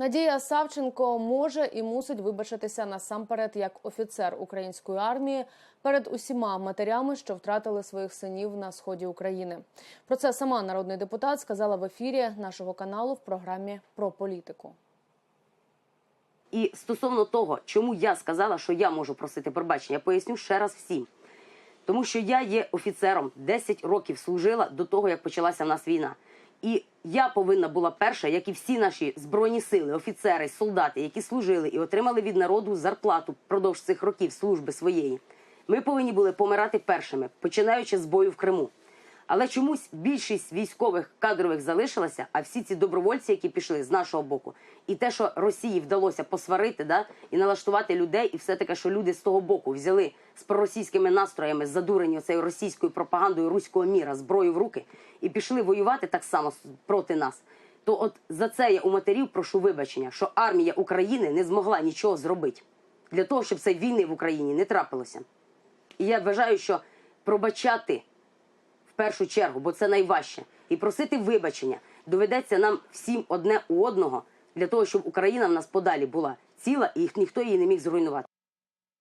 Надія Савченко може і мусить вибачитися насамперед як офіцер української армії перед усіма матерями, що втратили своїх синів на сході України. Про це сама народний депутат сказала в ефірі нашого каналу в програмі про політику. І стосовно того, чому я сказала, що я можу просити пробачення, поясню ще раз всім. Тому що я є офіцером, 10 років служила до того, як почалася в нас війна. І я повинна була перша, як і всі наші збройні сили, офіцери, солдати, які служили і отримали від народу зарплату впродовж цих років служби своєї. Ми повинні були помирати першими, починаючи з бою в Криму. Але чомусь більшість військових кадрових залишилася, а всі ці добровольці, які пішли з нашого боку, і те, що Росії вдалося посварити, да, і налаштувати людей, і все таке, що люди з того боку взяли з проросійськими настроями, задурені цією російською пропагандою руського міра, зброю в руки, і пішли воювати так само проти нас. То от за це я у матерів прошу вибачення, що армія України не змогла нічого зробити для того, щоб цієї війни в Україні не трапилося. І я вважаю, що пробачати першу чергу, бо це найважче. І просити вибачення доведеться нам всім одне у одного для того, щоб Україна в нас подалі була ціла і ніхто її не міг зруйнувати.